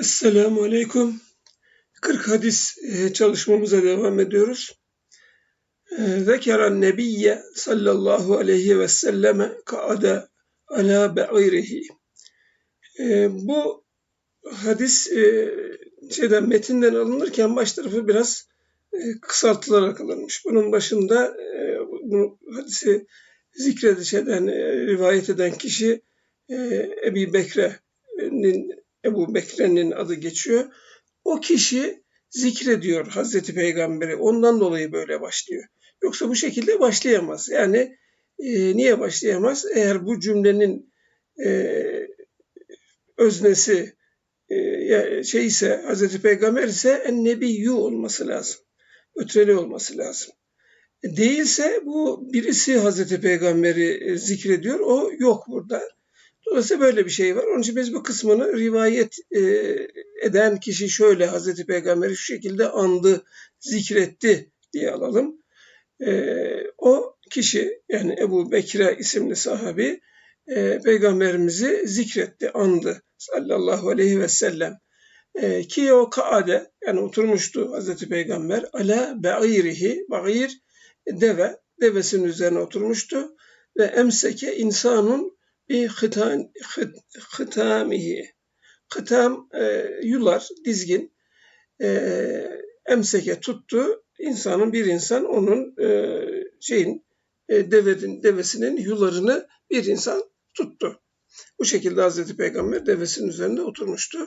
Esselamu Aleyküm. 40 hadis e, çalışmamıza devam ediyoruz. E, Zekeren Nebiyye sallallahu aleyhi ve selleme kaade ala be'irihi. E, bu hadis şeyden metinden alınırken baş tarafı biraz kısaltılarak alınmış. Bunun başında bu hadisi zikredişeden, rivayet eden kişi Ebi Bekre'nin Ebu Bekir'in adı geçiyor. O kişi zikrediyor Hazreti Peygamber'i. Ondan dolayı böyle başlıyor. Yoksa bu şekilde başlayamaz. Yani e, niye başlayamaz? Eğer bu cümlenin e, öznesi e, şey ise Hazreti Peygamber ise en nebiyyü olması lazım. Ötreli olması lazım. Değilse bu birisi Hazreti Peygamber'i zikrediyor. O yok burada. Dolayısıyla böyle bir şey var. Onun için biz bu kısmını rivayet e, eden kişi şöyle Hazreti Peygamber'i şu şekilde andı, zikretti diye alalım. E, o kişi yani Ebu Bekire isimli sahabi e, Peygamberimizi zikretti, andı sallallahu aleyhi ve sellem. E, ki o kaade yani oturmuştu Hazreti Peygamber ala be'irihi, ba'ir deve, devesinin üzerine oturmuştu ve emseke insanun bir hıtan, hıt, hıtamihi. Hıtam e, yular, dizgin. E, emseke tuttu. insanın bir insan onun e, şeyin e, devenin, devesinin yularını bir insan tuttu. Bu şekilde Hazreti Peygamber devesinin üzerinde oturmuştu.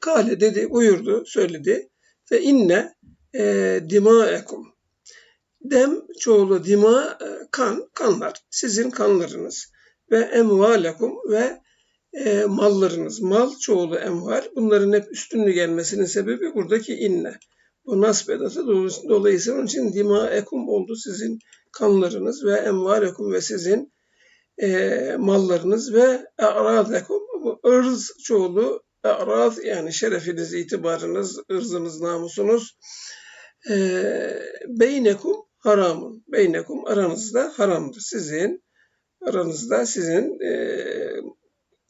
Kale dedi, buyurdu, söyledi. Ve inne e, dimaekum. Dem çoğulu dima e, kan, kanlar. Sizin kanlarınız ve emvalekum ve e, mallarınız. Mal çoğulu emval. Bunların hep üstünlü gelmesinin sebebi buradaki inne. Bu nasb edatı dolayısıyla onun için dimaekum oldu sizin kanlarınız ve emvalekum ve sizin e, mallarınız ve e'radekum bu ırz çoğulu e'rad yani şerefiniz, itibarınız, ırzınız, namusunuz e, beynekum haramun. Beynekum aranızda haramdır. Sizin aranızda sizin e,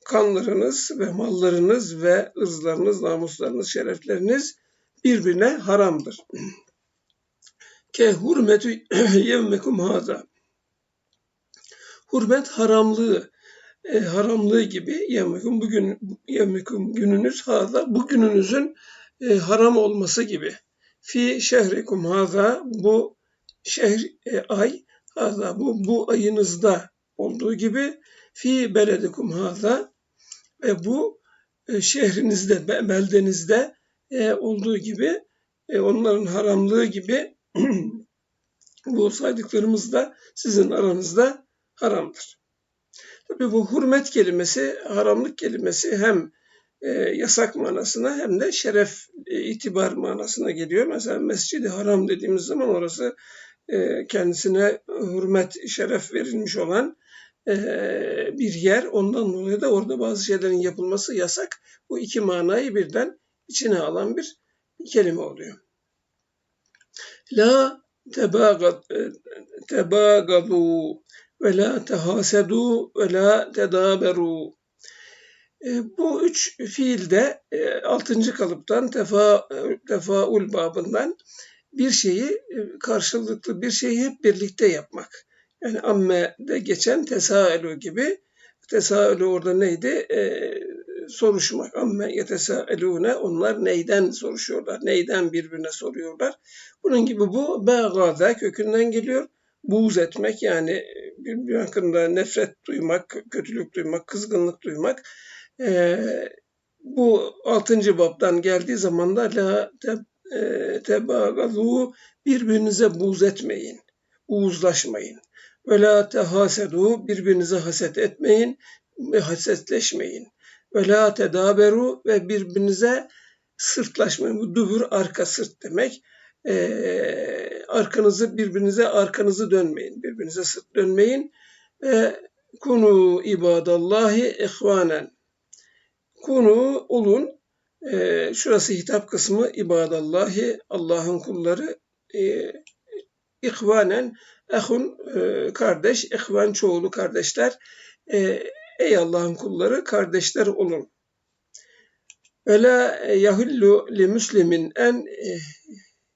kanlarınız ve mallarınız ve ırzlarınız, namuslarınız, şerefleriniz birbirine haramdır. Ke hurmetü yevmekum haza. Hürmet haramlığı, e, haramlığı gibi yevmekum bugün yevmekum gününüz haza bugününüzün e, haram olması gibi. Fi şehrikum haza bu şehr e, ay haza bu bu ayınızda olduğu gibi fi beledikum haza ve bu e, şehrinizde, beldenizde e, olduğu gibi e, onların haramlığı gibi bu saydıklarımız da sizin aranızda haramdır. Tabi bu hürmet kelimesi, haramlık kelimesi hem yasak manasına hem de şeref, itibar manasına geliyor. Mesela Mescid-i Haram dediğimiz zaman orası kendisine hürmet, şeref verilmiş olan ee, bir yer. Ondan dolayı da orada bazı şeylerin yapılması yasak. Bu iki manayı birden içine alan bir kelime oluyor. La tebagadu ve la tehasedu ve la tedaberu. Bu üç fiilde e, altıncı kalıptan tefa, tefaul babından bir şeyi e, karşılıklı bir şeyi hep birlikte yapmak. Yani amme'de geçen tesaelu gibi. Tesaelu orada neydi? Ee, soruşmak. Amme yetesaelune onlar neyden soruşuyorlar? Neyden birbirine soruyorlar? Bunun gibi bu bağada kökünden geliyor. Buğz etmek yani bir hakkında nefret duymak, kötülük duymak, kızgınlık duymak. Ee, bu altıncı babdan geldiği zaman da la e, tebagazu birbirinize buğz etmeyin, uğuzlaşmayın. Ve la tehasedu birbirinize haset etmeyin ve hasetleşmeyin. Ve la tedaberu ve birbirinize sırtlaşmayın. Bu dubur arka sırt demek. Ee, arkanızı birbirinize arkanızı dönmeyin. Birbirinize sırt dönmeyin. Ve kunu ibadallahi ihvanen. Kunu olun. Ee, şurası hitap kısmı ibadallahi Allah'ın kulları e, ihvanen ehun e, kardeş, ihvan çoğulu kardeşler. E, ey Allah'ın kulları kardeşler olun. Ve la li muslimin en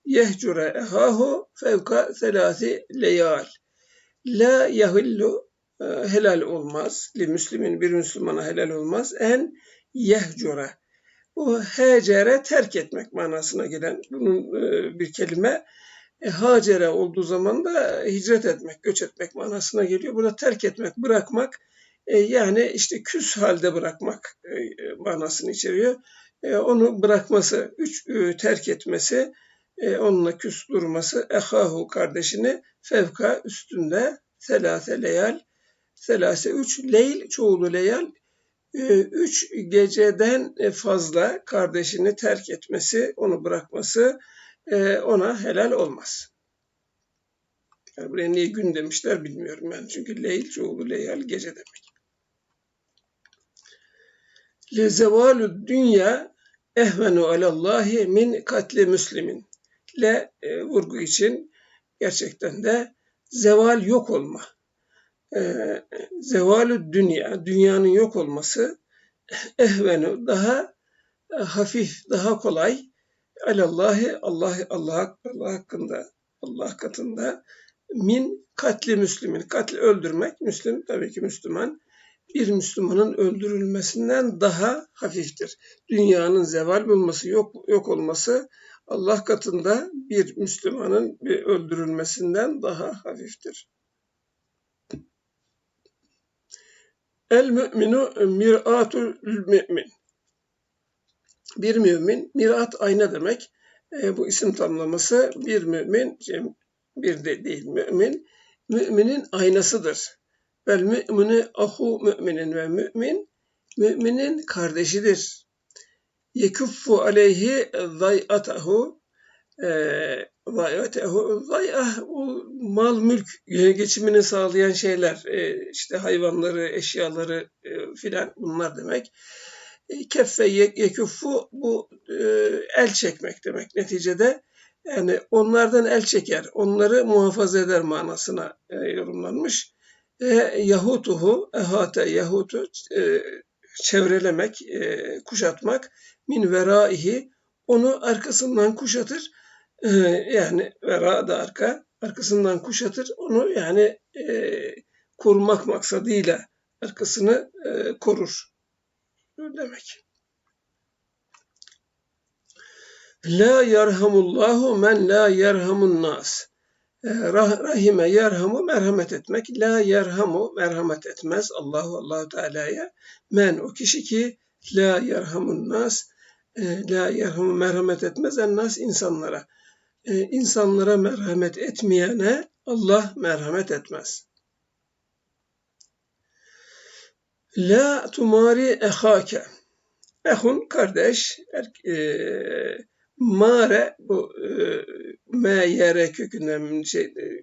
yehcure ehahu fevka selasi leyal. La yahillu e, helal olmaz. Li müslimin bir Müslümana helal olmaz. En yehcure. Bu hecere terk etmek manasına gelen bunun e, bir kelime. Hacere olduğu zaman da hicret etmek, göç etmek manasına geliyor. Burada terk etmek, bırakmak e, yani işte küs halde bırakmak e, manasını içeriyor. Onu bırakması, üç terk etmesi, onunla küs durması, ehahu kardeşini fevka üstünde selase leyal, selase üç, leyl çoğulu leyal, üç geceden fazla kardeşini terk etmesi, onu bırakması e, ona helal olmaz. Yani buraya niye gün demişler bilmiyorum ben. Çünkü leyl çoğulu leyal gece demek. Le zevalu dünya ehvenu alallahi min katli müslimin. Le e, vurgu için gerçekten de zeval yok olma. E, zevalu dünya, dünyanın yok olması ehvenu daha e, hafif, daha kolay alallahi Allah Allah Allah hakkında Allah katında min katli müslimin. Katli öldürmek, Müslüm tabii ki Müslüman. Bir Müslümanın öldürülmesinden daha hafiftir. Dünyanın zeval bulması, yok, yok olması Allah katında bir Müslümanın bir öldürülmesinden daha hafiftir. El müminu mir'atul mümin. Bir mümin, mirat ayna demek. E, bu isim tamlaması bir mümin, bir de değil mümin, müminin aynasıdır. Vel mümini ahu müminin ve mümin, müminin kardeşidir. Yekuffu aleyhi zayatahu zayatehu zayah o mal mülk geçimini sağlayan şeyler e, işte hayvanları eşyaları e, filan bunlar demek e, keffe yekuffu bu el çekmek demek neticede yani onlardan el çeker, onları muhafaza eder manasına e, yorumlanmış. E, Yahutuhu, ehate Yahutu e, çevrelemek, e, kuşatmak, min veraihi, onu arkasından kuşatır. E, yani vera da arka, arkasından kuşatır. Onu yani e, korumak maksadıyla arkasını e, korur demek. La yerhamullahu men la yerhamun nas. E, rahime yerhamu merhamet etmek. La yerhamu merhamet etmez. Allahu Allahu Teala'ya. Men o kişi ki la yerhamun nas. E, la yerhamu merhamet etmez. En nas insanlara. E, insanlara merhamet etmeyene Allah merhamet etmez. La tumari ehake. Ehun kardeş, er, e, Mare bu e, M yere kökünden şey e,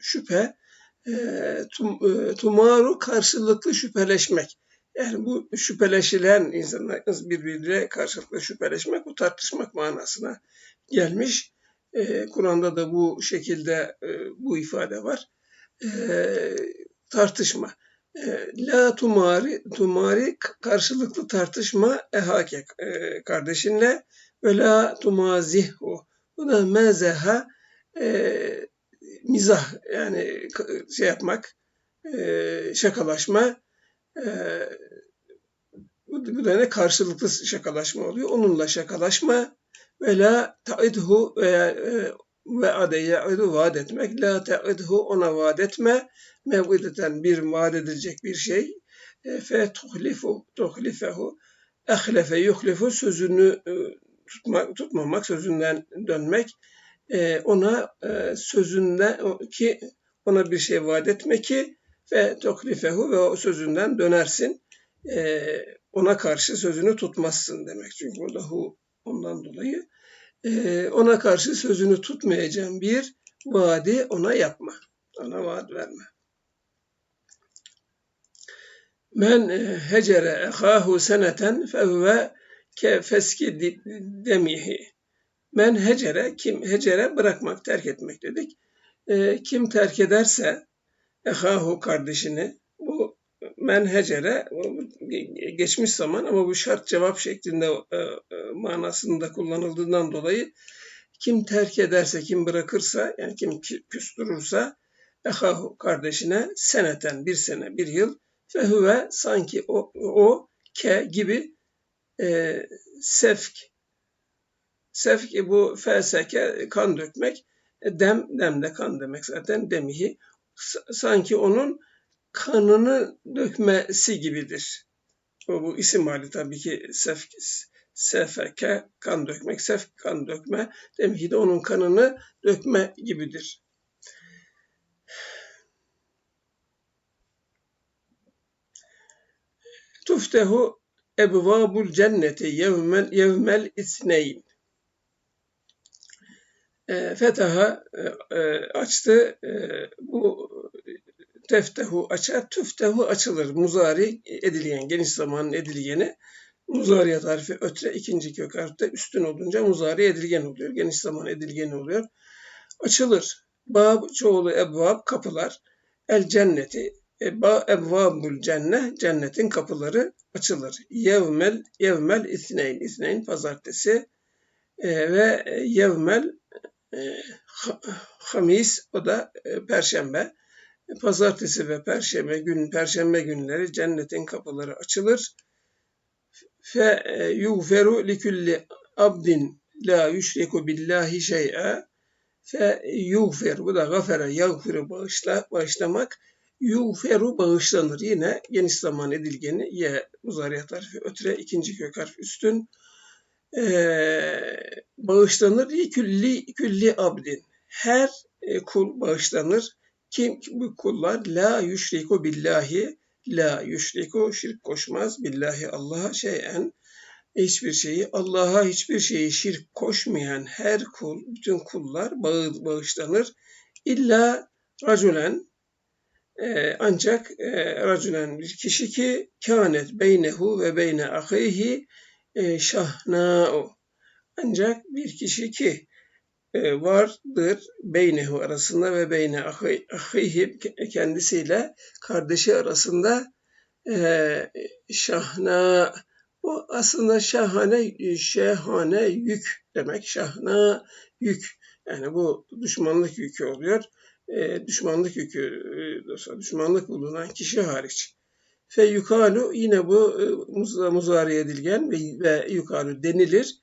şüphe e, tum, e, tumaru karşılıklı şüpheleşmek. Yani bu şüpheleşilen insanlar birbiriyle karşılıklı şüpheleşmek, bu tartışmak manasına gelmiş. E, Kur'an'da da bu şekilde e, bu ifade var. E, tartışma. E, La tumari, tumari karşılıklı tartışma ehake e, kardeşinle ve la tumazihu. Bu da mezeha e, mizah yani şey yapmak, e, şakalaşma. E, bu, da ne karşılıklı şakalaşma oluyor. Onunla şakalaşma ve la ta'idhu veya e, ve adeye aydu vaat etmek. La ta'idhu ona vaat etme. Mev'ideten bir vaat edilecek bir şey. E, fe tuhlifu tuhlifehu. Ehlefe yuhlifu sözünü e, tutmak, tutmamak, sözünden dönmek, ona e, sözünden ki ona bir şey vaat etme ki ve toklifehu ve o sözünden dönersin. Ona karşı sözünü tutmazsın demek. Çünkü burada hu ondan dolayı e, ona karşı sözünü tutmayacağım bir vaadi ona yapma. Ona vaat verme. Men hecere ehahu seneten fevve ke feski demihi. Men hecere, kim hecere bırakmak, terk etmek dedik. E, kim terk ederse ehahu kardeşini, bu men hecere geçmiş zaman ama bu şart cevap şeklinde e, e, manasında kullanıldığından dolayı kim terk ederse, kim bırakırsa, yani kim küstürürse ehahu kardeşine seneten bir sene, bir yıl fehüve sanki o, o ke gibi e, sefk sefk bu felseke kan dökmek dem dem de kan demek zaten demihi. Sanki onun kanını dökmesi gibidir. Bu, bu isim hali tabii ki sefk, sefeke kan dökmek, sefk kan dökme demek ki de onun kanını dökme gibidir. Tuftehu ebvabul cenneti yevmel, yevmel isneyn. E, fetaha e, e, açtı. E, bu teftehu açar, tüftehu açılır. Muzari edilgen, geniş zamanın edilgeni. Muzariye tarifi ötre ikinci kök harfte üstün olunca muzari edilgen oluyor. Geniş zaman edilgen oluyor. Açılır. Bab çoğulu ebvab kapılar. El cenneti Eba ebvabul cenne cennetin kapıları açılır. Yevmel yevmel isneyn isneyn pazartesi e, ve yevmel e, hamis o da e, perşembe. Pazartesi ve perşembe gün perşembe günleri cennetin kapıları açılır. Fe e, yuğferu likulli abdin la yüşriku billahi şey'e fe yuğfer bu da gafere yağfiru bağışla, bağışlamak yuğferu bağışlanır. Yine geniş zaman edilgeni ye muzariyat harfi ötre ikinci kök harf üstün ee, bağışlanır. Külli, külli abdin her e, kul bağışlanır kim bu kullar la yüşriku billahi la yüşriku şirk koşmaz billahi Allah'a şeyen hiçbir şeyi Allah'a hiçbir şeyi şirk koşmayan her kul bütün kullar bağ, bağışlanır. İlla raculen e, ancak e, raculen bir kişi ki kânet beynehu ve beyne ahihi e, şahna'u ancak bir kişi ki e, vardır beynehu arasında ve beyne ahihi kendisiyle kardeşi arasında. E, şahna bu aslında şahane şehane yük demek şahna yük. Yani bu düşmanlık yükü oluyor. E, düşmanlık yükü düşmanlık bulunan kişi hariç. Fe yukalu yine bu e, muzari edilgen ve, ve yukalu denilir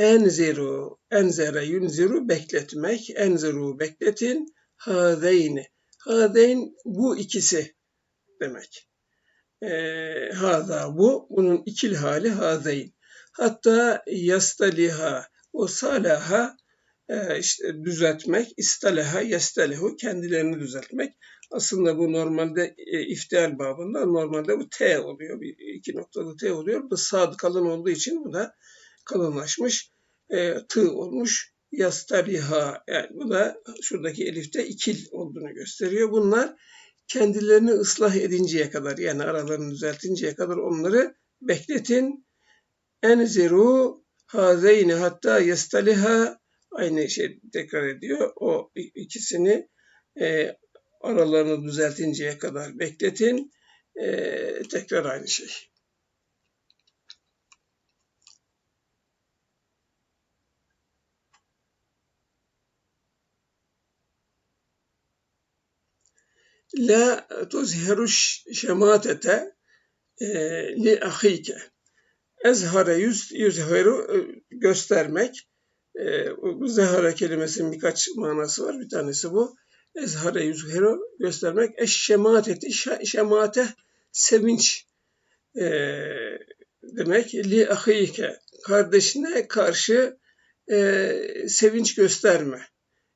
enziru, enzere yunziru bekletmek, enziru bekletin, hadeyni. Hadeyn bu ikisi demek. E, hada bu, bunun ikil hali hadeyn. Hatta yastaliha, o salaha e, işte düzeltmek, istaleha yastalehu kendilerini düzeltmek. Aslında bu normalde e, iftial babında normalde bu T oluyor. Bir, iki noktalı T oluyor. Bu sad kalın olduğu için bu da kalınlaşmış. E, tı olmuş. Yastariha yani bu da şuradaki elifte ikil olduğunu gösteriyor. Bunlar kendilerini ıslah edinceye kadar yani aralarını düzeltinceye kadar onları bekletin. Enziru hazeyni hatta yastaliha aynı şey tekrar ediyor. O ikisini e, aralarını düzeltinceye kadar bekletin. E, tekrar aynı şey. La tuzhiru şematete e, li ahike. Ezhare yüz, yüzheru e, göstermek. E, zehara kelimesinin birkaç manası var. Bir tanesi bu. Ezhare yüzheru göstermek. Eşşemateti şemate sevinç demek. Li ahike kardeşine karşı sevinç gösterme.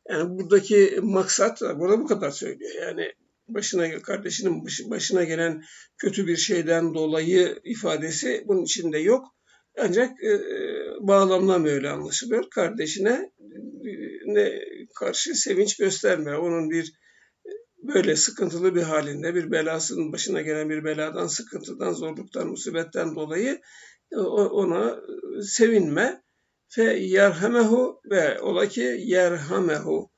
Yani buradaki maksat burada bu kadar söylüyor. Yani başına kardeşinin başına gelen kötü bir şeyden dolayı ifadesi bunun içinde yok. Ancak e, bağlamdan böyle anlaşılıyor. Kardeşine e, ne karşı sevinç gösterme. Onun bir böyle sıkıntılı bir halinde bir belasının başına gelen bir beladan, sıkıntıdan, zorluktan, musibetten dolayı e, ona sevinme. Fe yerhamehu ve ola ki yerhamehu.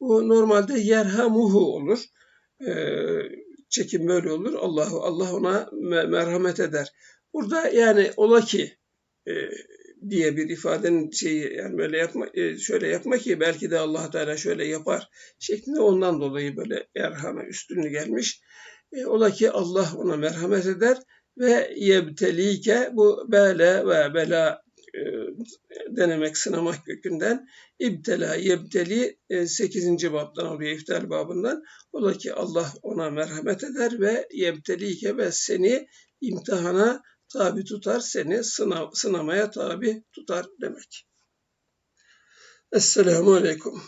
Bu normalde yerhamuhu olur e, çekim böyle olur. Allahu Allah ona me- merhamet eder. Burada yani ola ki e, diye bir ifadenin şeyi yani böyle yapma e, şöyle yapma ki belki de Allah Teala şöyle yapar şeklinde ondan dolayı böyle erhana üstünlüğü gelmiş. E, ola ki Allah ona merhamet eder ve yebtelike bu bele ve bela denemek, sınamak kökünden ibtela, yebteli 8. babdan oluyor iftar babından. Ola ki Allah ona merhamet eder ve yebtelike ve seni imtihana tabi tutar, seni sınav, sınamaya tabi tutar demek. Esselamu Aleyküm.